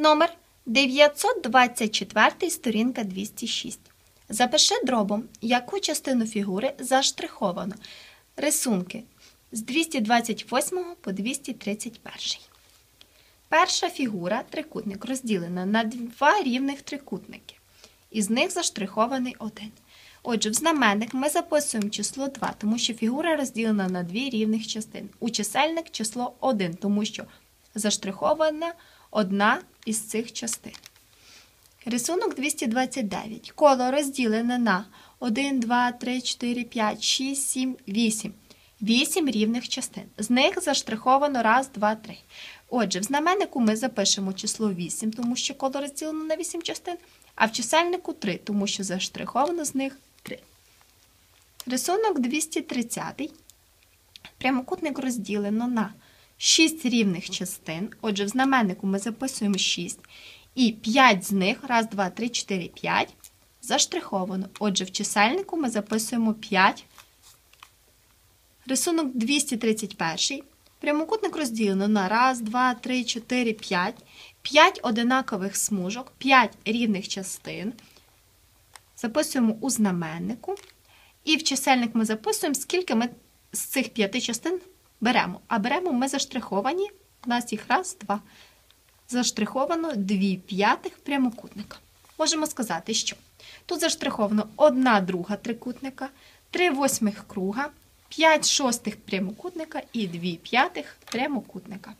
Номер 924, сторінка 206. Запиши дробом, яку частину фігури заштриховано. Рисунки з 228 по 231. Перша фігура трикутник розділена на два рівних трикутники. Із них заштрихований один. Отже, в знаменник ми записуємо число 2, тому що фігура розділена на дві рівних частини. У чисельник число 1, тому що заштрихована одна із цих частин. Рисунок 229. Коло розділене на 1, 2, 3, 4, 5, 6, 7, 8. 8 рівних частин. З них заштриховано 1, 2, 3. Отже, в знаменнику ми запишемо число 8, тому що коло розділено на 8 частин, а в чисельнику 3, тому що заштриховано з них 3. Рисунок 230. Прямокутник розділено на 6 рівних частин. Отже, в знаменнику ми записуємо 6. І 5 з них, 1, 2, 3, 4, 5, заштриховано. Отже, в чисельнику ми записуємо 5. Рисунок 231. Прямокутник розділено на 1, 2, 3, 4, 5. 5 одинакових смужок, 5 рівних частин. Записуємо у знаменнику. І в чисельник ми записуємо, скільки ми з цих 5 частин беремо. А беремо ми заштриховані. У нас їх раз, два. Заштриховано 2 п'ятих прямокутника. Можемо сказати, що тут заштриховано 1 друга трикутника, 3 восьмих круга, 5 шостих прямокутника і 2 п'ятих прямокутника.